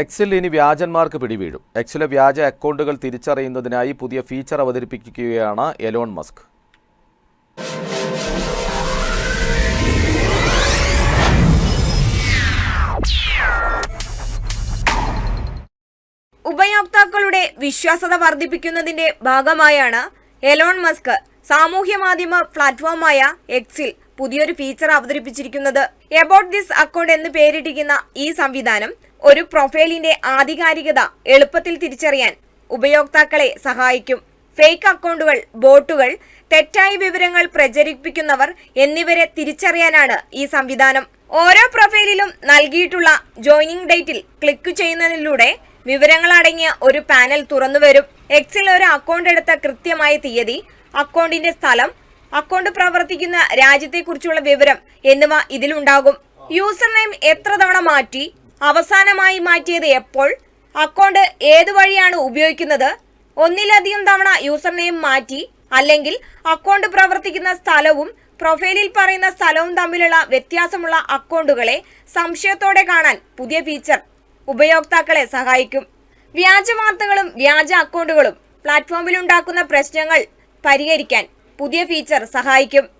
എക്സിൽ ഇനി വ്യാജന്മാർക്ക് പിടിവീഴും. എക്സിലെ വ്യാജ അക്കൗണ്ടുകൾ തിരിച്ചറിയുന്നതിനായി പുതിയ ഫീച്ചർ അവതരിപ്പിക്കുകയാണ് എലോൺ മസ്ക്. ഉപയോക്താക്കളുടെ വിശ്വാസത വർദ്ധിപ്പിക്കുന്നതിന്റെ ഭാഗമായാണ് എലോൺ മസ്ക് സാമൂഹ്യ മാധ്യമ പ്ലാറ്റ്ഫോമായ എക്സിൽ പുതിയൊരു ഫീച്ചർ അവതരിപ്പിച്ചിരിക്കുന്നത്. എബൌട്ട് ദിസ് അക്കൗണ്ട് എന്ന് പേരിട്ടിരിക്കുന്ന ഈ സംവിധാനം ഒരു പ്രൊഫൈലിന്റെ ആധികാരികത എളുപ്പത്തിൽ തിരിച്ചറിയാൻ ഉപയോക്താക്കളെ സഹായിക്കും. ഫേക്ക് അക്കൗണ്ടുകൾ ബോട്ടുകൾ തെറ്റായ വിവരങ്ങൾ പ്രചരിപ്പിക്കുന്നവർ എന്നിവരെ തിരിച്ചറിയാനാണ് ഈ സംവിധാനം. ഓരോ പ്രൊഫൈലിലും നൽകിയിട്ടുള്ള ജോയിനിങ് ഡേറ്റിൽ ക്ലിക്ക് ചെയ്യുന്നതിലൂടെ വിവരങ്ങൾ അടങ്ങിയ ഒരു പാനൽ തുറന്നുവരും എക്സിൽ ഒരു അക്കൗണ്ട് എടുത്ത കൃത്യമായ തീയതി അക്കൗണ്ടിന്റെ സ്ഥലം അക്കൗണ്ട് പ്രവർത്തിക്കുന്ന രാജ്യത്തെക്കുറിച്ചുള്ള വിവരം എന്നിവ ഇതിലുണ്ടാകും. യൂസർ നെയിം എത്ര തവണ മാറ്റി അവസാനമായി മാറ്റിയത് എപ്പോൾ? അക്കൗണ്ട് ഏത് വഴിയാണ് ഉപയോഗിക്കുന്നത്? ഒന്നിലധികം തവണ യൂസർ നെയിം മാറ്റി അല്ലെങ്കിൽ അക്കൗണ്ട് പ്രവർത്തിക്കുന്ന സ്ഥലവും പ്രൊഫൈലിൽ പറയുന്ന സ്ഥലവും തമ്മിലുള്ള വ്യത്യാസമുള്ള അക്കൗണ്ടുകളെ സംശയത്തോടെ കാണാൻ പുതിയ ഫീച്ചർ ഉപയോക്താക്കളെ സഹായിക്കും. വ്യാജ വാർത്തകളും വ്യാജ അക്കൗണ്ടുകളും പ്ലാറ്റ്ഫോമിലുണ്ടാക്കുന്ന പ്രശ്നങ്ങൾ പരിഹരിക്കാൻ പുതിയ ഫീച്ചർ സഹായിക്കും.